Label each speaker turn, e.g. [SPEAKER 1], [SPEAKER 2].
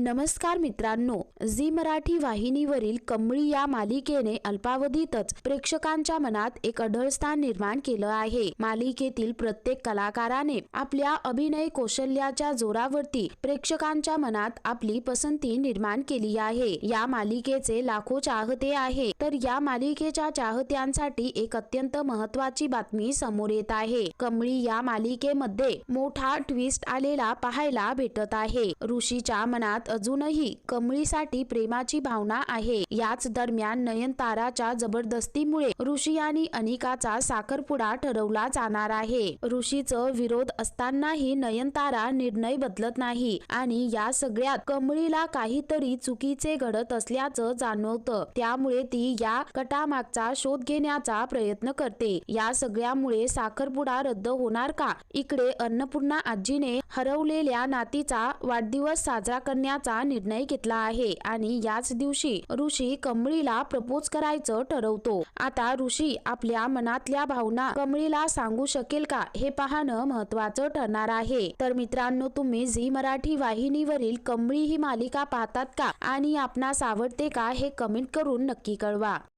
[SPEAKER 1] नमस्कार मित्रांनो झी मराठी वाहिनीवरील कमळी या मालिकेने अल्पावधीतच प्रेक्षकांच्या मनात एक अढळ स्थान निर्माण केलं आहे. मालिकेतील प्रत्येक कलाकाराने आपल्या अभिनय कौशल्याच्या जोरावरती प्रेक्षकांच्या मनात आपली पसंती निर्माण केली आहे. या मालिकेचे लाखो चाहते आहे तर या मालिकेच्या चाहत्यांसाठी एक अत्यंत महत्वाची बातमी समोर येत आहे. कमळी या मालिकेमध्ये मोठा ट्विस्ट आलेला पाहायला भेटत आहे. ऋषीच्या मनात अजूनही कमळीसाठी प्रेमाची भावना आहे. याच दरम्यान नयनताराच्या जबरदस्तीमुळे ऋषी आणि अनिकाचा साखरपुडा ठरवला जाणार आहे. ऋषीचं विरोध असतानाही नयनतारा निर्णय बदलत नाही आणि या सगळ्यात कमळीला काहीतरी चुकीचे घडत असल्याचं जाणवतं. त्यामुळे ती या कटामागचा शोध घेण्याचा प्रयत्न करते. या सगळ्यामुळे साखरपुडा रद्द होणार का? इकडे अन्नपूर्णा आजीने हरवलेल्या नातीचा वाढदिवस साजरा करण्याचा निर्णय घेतला आहे आणि याच दिवशी ऋषी कमळीला प्रपोज करायचं ठरवतो. आता ऋषी आपल्या मनातल्या भावना कमळीला सांगू शकेल का हे पाहणं महत्वाचं ठरणार आहे. तर मित्रांनो तुम्ही झी मराठी वाहिनीवरील कमळी ही मालिका पाहतात का आणि आपणास आवडते का हे कमेंट करून नक्की कळवा.